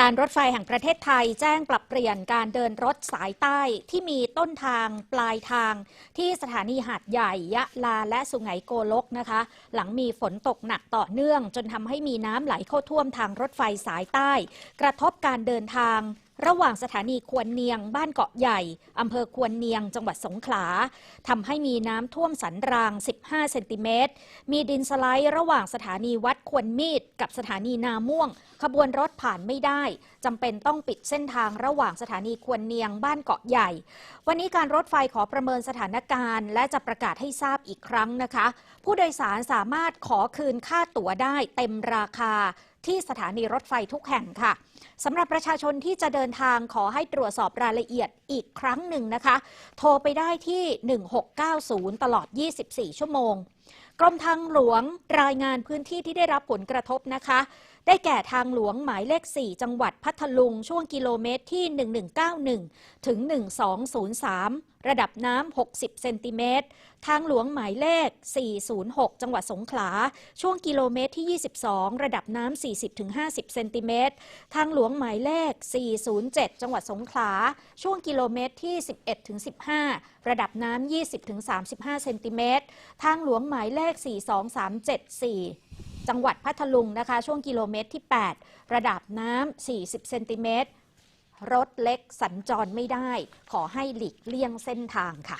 การรถไฟแห่งประเทศไทยแจ้งปรับเปลี่ยนการเดินรถสายใต้ที่มีต้นทางปลายทาง ที่สถานีหาดใหญ่ยะลาและสุไหงโกลกนะคะ หลังมีฝนตกหนักต่อเนื่อง จนทำให้มีน้ำไหลเข้าท่วมทางรถไฟสายใต้ กระทบการเดินทาง ระหว่างสถานีควรเนียง บ้านเกาะใหญ่อำเภอควรเนียง จังหวัดสงขลาทำให้มีน้ำท่วมสันราง 15 เซนติเมตร มีดินสไลด์ระหว่างสถานีวัดควรมีด กับสถานีนาม่วง ขบวนรถผ่านไม่ได้จำเป็นต้องปิดเส้นทางระหว่างสถานีควรเนียง บ้านเกาะใหญ่ วันนี้การรถไฟขอประเมินสถานการณ์ และจะประกาศให้ทราบอีกครั้งนะคะ ผู้โดยสารสามารถขอคืนค่าตั๋วได้เต็มราคา ที่สถานีรถไฟทุกแห่งค่ะสำหรับประชาชนที่จะเดินทางขอให้ตรวจสอบรายละเอียดอีกครั้งหนึ่งนะคะ โทรไปได้ที่ 1690 ตลอด 24 ชั่วโมง กรมทางหลวงรายงานพื้นที่ที่ได้รับผลกระทบนะคะ ได้แก่ทางหลวงหมายเลข 4 จังหวัดพัทลุง ช่วงกิโลเมตรที่ 1191 ถึง 1203 ระดับน้ำ 60 เซนติเมตร ทางหลวงหมายเลข 406 จังหวัดสงขลา ช่วงกิโลเมตรที่ 22 ระดับน้ำ 40 ถึง 50 เซนติเมตร ทางหลวงหมายเลข 407 จังหวัดสงขลา ช่วงกิโลเมตรที่ 11 ถึง 15 ระดับน้ำ 20 ถึง 35 เซนติเมตร ทางหลวงหมายเลข 42374 จังหวัดพัทลุงนะคะ ช่วงกิโลเมตรที่ 8 ระดับน้ำ 40 เซนติเมตร รถเล็กสัญจรไม่ได้ ขอให้หลีกเลี่ยงเส้นทางค่ะ